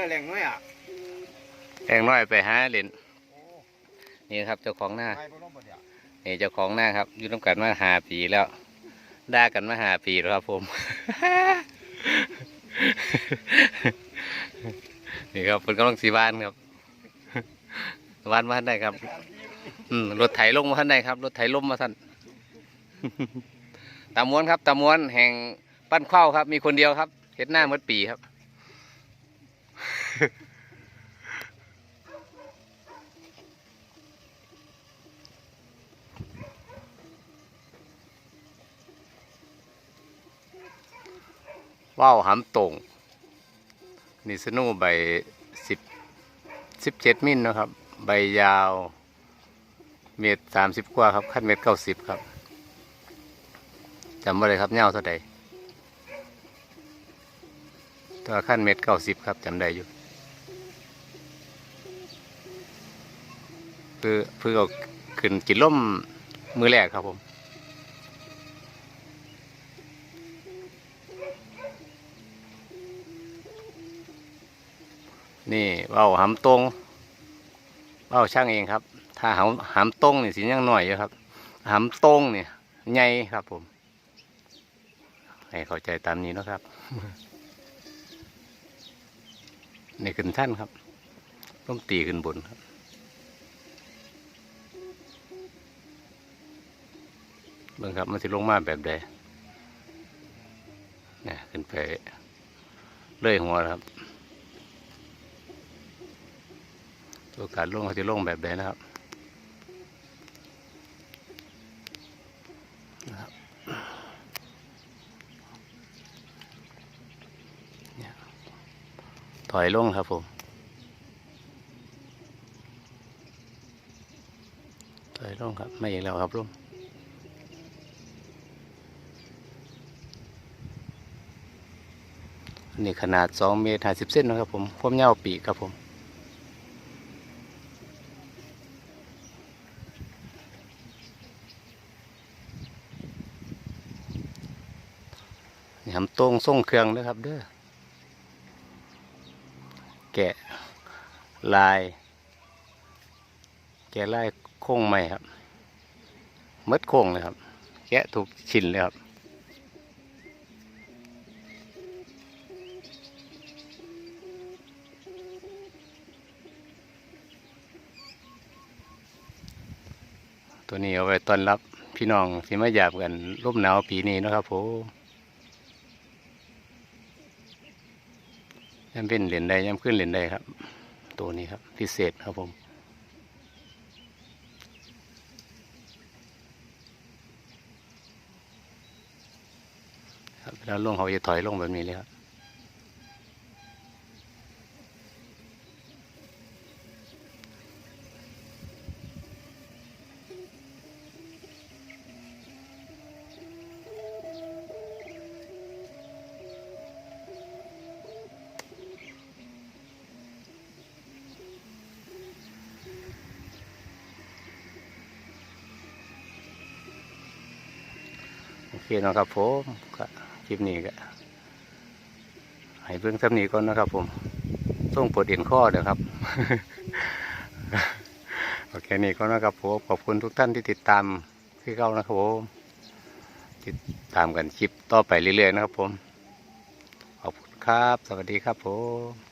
ละแหล่งน้อยอะแองน้อยไปหาเล่นนี่ครับเจ้าของหน้าไปบ่ลงบ่เดี๋ยวนี่เจ้าของหน้าครับอยู่ร่วมกันมาหาปีแล้วด่ากันมาหาปีแล้วครับผม นี่ครับเป็นกำลังสีบ้านครับบ้านมาท่านได้ครับ อืมรถไถลงมาท่านได้ครับ รถไถล้มมาท่านตามวนครับตามวนแห่งปั้นเข้าครับ มีคนเดียวครับเฮ็ดหน้าเมื่อปีครับ ว่าวหำตรงนี่สนูใบสิบสิบเจ็ดมิลนะครับ ใบยาว เมตรสามสิบกว่าครับขั้นเมตรเก้าสิบครับจำไว้เลยครับเงาเท่าใดตัวขั้นเมตรเก้าสิบครับจำได้อยู่ เพื่อเพื่อเอาขึ้นกินล่มมือแรกครับผมนี่เบ้าหำตรงเบ้าช่างเองครับ ถ้าหำหำตรงนี่สิยังหน่อยอยู่ครับหำตรงเนี่ยใหญ่ครับผมให้เข้าใจตามนี้เนาะครับนี่ขึ้นท่านครับต้มตีขึ้นบนครับ เบิ่งครับมันสิลงมาแบบใดเนี่ยขึ้นไปเลื่อยหัวครับตัวการลงเขาจะลงแบบใดนะครับนะครับถอยลงครับผมถอยลงครับ ไม่อีกแล้วครับลุง นี่ขนาด2เมตร50เซนนะครับผมความยาวปีกครับผมนี่ทำตรงส่งเครื่องด้วยครับเด้อแกะลาย แกะลายโค้งใหม่ครับหมดโค้งเลยครับ แกะถูกชิ้นเลยครับ ตัวนี้เอาไว้ต้อนรับพี่น้องที่มาหยาบกันร่มหนาวปีนี้นะครับผมยามเป็นเหรียญใดยามขึ้นเหรียญใดครับ ตัวนี้ครับพิเศษครับผมครับแล้วลงเขาจะถอยลงแบบนี้เลยครับ เคนะครับผมก็คลิปนี้ก็ให้เบิ่งสำนี้ก่อนนะครับ ผมต้องปวดเอ็นข้อเด้อครับโอเคนี่ก็นะครับผมขอบคุณทุกท่านที่ติดตามที่เข้านะครับผมติดตามกันคลิปต่อไปเรื่อยๆนะครับผมขอบคุณครับ สวัสดีครับผม